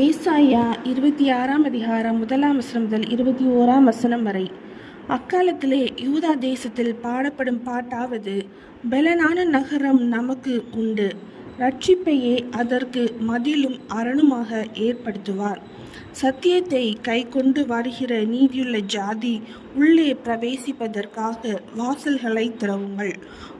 ஏசாயா இருபத்தி ஆறாம் அதிகாரம் முதலாம் வசனம் முதல் இருபத்தி ஓராம் வசனம் வரை. அக்காலத்திலே யூதா தேசத்தில் பாடப்படும் பாட்டாவது பெலனான நகரம் நமக்கு உண்டு. ரட்சிப்பையே அதற்கு மதிலும் அரணுமாக ஏற்படுத்துவார். சத்தியத்தை கை கொண்டு வருகிற நீதியுள்ள ஜாதி உள்ளே பிரவேசிப்பதற்காக வாசல்களை திறவுங்கள்.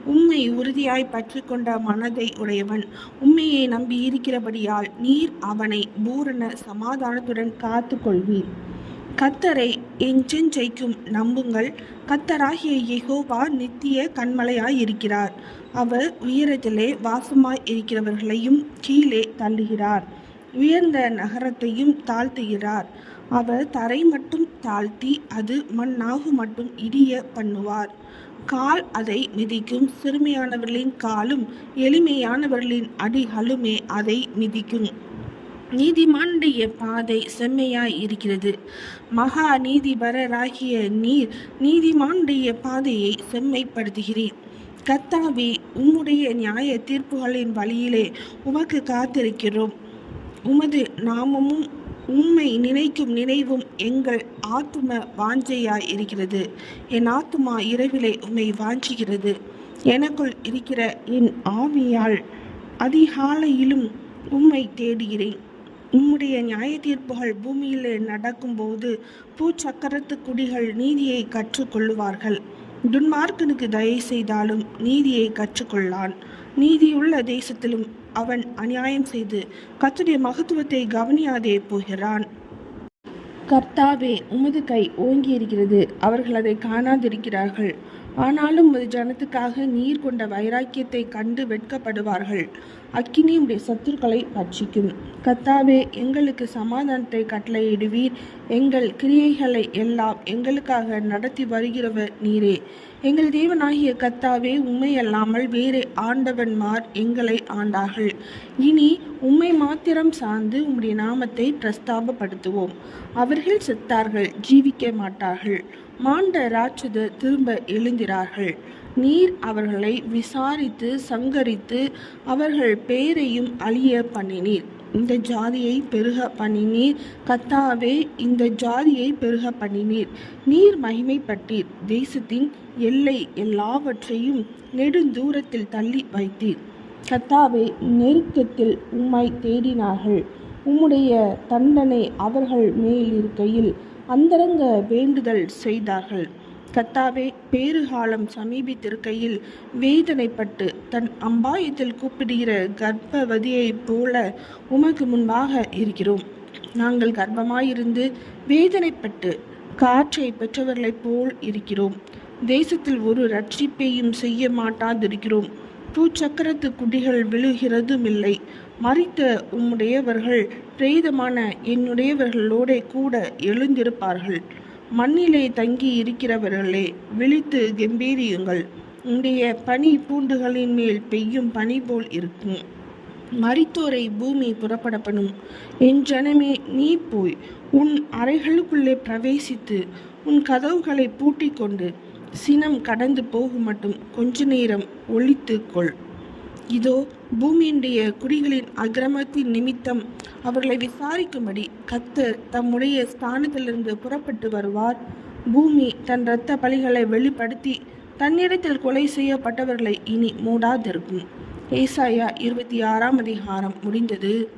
உண்மை உறுதியாய் பற்றி கொண்ட மனதை உடையவன். உண்மையை நம்பி இருக்கிறபடியால் நீர் அவனை பூரண சமாதானத்துடன் காத்து கொள்வீர் கத்தரை எஞ்செஞ்சைக்கும் நம்புங்கள். கத்தராகிய எகோவா நித்திய கண்மலையாய் இருக்கிறார். அவர் உயரத்திலே வாசமாய் இருக்கிறவர்களையும் கீழே தள்ளுகிறார். உயர்ந்த நகரத்தையும் தாழ்த்துகிறார். அவர் தரை மட்டும் தாழ்த்தி அது மண்ணாகு மட்டும் இடிய பண்ணுவார். கால் அதை மிதிக்கும். சிறுமையானவர்களின் காலும் எளிமையானவர்களின் அடிகளுமே அதை மிதிக்கும். நீதிமானுடைய பாதை செம்மையாய் இருக்கிறது. மகா நீதிபரராகிய நீர் நீதிமானுடைய பாதையை செம்மைப்படுத்துகிறீர் கத்தாவே உம்முடைய நியாய தீர்ப்புகளின் வழியிலே உமக்கு காத்திருக்கிறோம். உமது நாமமும் உம்மை நினைக்கும் நினைவும் எங்கள் ஆத்தும வாஞ்சையாய் இருக்கிறது. என் ஆத்துமா இரவிலே உம்மை வாஞ்சுகிறது. எனக்குள் இருக்கிற என் ஆவியால் அதிகாலையிலும் உம்மை தேடுகிறேன். உம்முடைய நியாய தீர்ப்புகள் பூமியிலே நடக்கும்போது பூச்சக்கரத்து குடிகள் நீதியை கற்றுக்கொள்ளுவார்கள். துன்மார்க்கனுக்கு தயவு செய்தாலும் நீதியை கற்றுக்கொள்ளான். நீதியுள்ள தேசத்திலும் அவன் அநியாயம் செய்து கத்துடைய மகத்துவத்தை கவனியாதே போகிறான். கர்த்தாவே உமது கை ஓங்கி இருக்கிறது அவர்கள் அதை காணாதிருக்கிறார்கள். ஆனாலும் உமது ஜனத்துக்காக நீர் கொண்ட வைராக்கியத்தை கண்டு வெட்கப்படுவார்கள். அக்கினியுடைய சத்துருக்களை பட்சிக்கும். கத்தாவே எங்களுக்கு சமாதானத்தை கட்டளையிடுவீர். எங்கள் கிரியைகளை எல்லாம் எங்களுக்காக நடத்தி வருகிறவர் நீரே. எங்கள் தேவனாகிய கத்தாவே உண்மையல்லாமல் வேறு ஆண்டவன்மார் எங்களை ஆண்டார்கள். இனி உண்மை மாத்திரம் சார்ந்து உம்முடைய நாமத்தை பிரஸ்தாபப்படுத்துவோம். அவர்கள் செத்தார்கள் ஜீவிக்க மாட்டார்கள். மாண்ட ராட்சத திரும்ப எழுந்திரார்கள். நீர் அவர்களை விசாரித்து சங்கரித்து அவர்கள் பேரையும் அழிய பண்ணினீர். இந்த ஜாதியை பெருக பண்ணினீர். கத்தாவே இந்த ஜாதியை பெருக பண்ணினீர். நீர் மகிமைப்பட்டீர். தேசத்தின் எல்லை எல்லாவற்றையும் நெடுந்தூரத்தில் தள்ளி வைத்தீர். கத்தாவே நெருக்கத்தில் உம்மை தேடினார்கள். உம்முடைய தண்டனை அவர்கள் மேல் இருக்கையில் அந்தரங்க வேண்டுதல் செய்தார்கள். கத்தாவே பேறுகாலம் சமீபித்திருக்கையில் வேதனைப்பட்டு தன் அம்பாயத்தில் கூப்பிடுகிற கர்ப்பவதியைப் போல உமக்கு முன்பாக இருக்கிறோம். நாங்கள் கர்ப்பமாயிருந்து வேதனைப்பட்டு காற்றை பெற்றவர்களைப் போல் இருக்கிறோம். தேசத்தில் ஒரு ரட்சிப்பையும் செய்ய மாட்டாதிருக்கிறோம். பூச்சக்கரத்து குடிகள் விழுகிறதும் இல்லை மறித்த உம்முடையவர்கள் பிரேதமான என்னுடையவர்களோட கூட எழுந்திருப்பார்கள். மண்ணிலே தங்கி இருக்கிறவர்களே விழித்து கம்பீரியுங்கள். உடைய பனி பூண்டுகளின் மேல் பெய்யும் பனி போல் இருக்கும். மரித்தோரை பூமி புறப்படப்படும். என் ஜனமே நீ போய் உன் அறைகளுக்குள்ளே பிரவேசித்து உன் கதவுகளை பூட்டிக் கொண்டு சினம் கடந்து போகும் மட்டும் கொஞ்ச நேரம் ஒழித்துக்கொள் இதோ பூமியினுடைய குடிகளின் அக்கிரமத்தின் நிமித்தம் அவர்களை விசாரிக்கும்படி கத்தர் தம்முடைய ஸ்தானத்திலிருந்து புறப்பட்டு வருவார். பூமி தன் இரத்த பலிகளை வெளிப்படுத்தி தன்னிடத்தில் கொலை செய்யப்பட்டவர்களை இனி மூடாதிருக்கும். ஏசாயா இருபத்தி ஆறாம் அதிகாரம் முடிந்தது.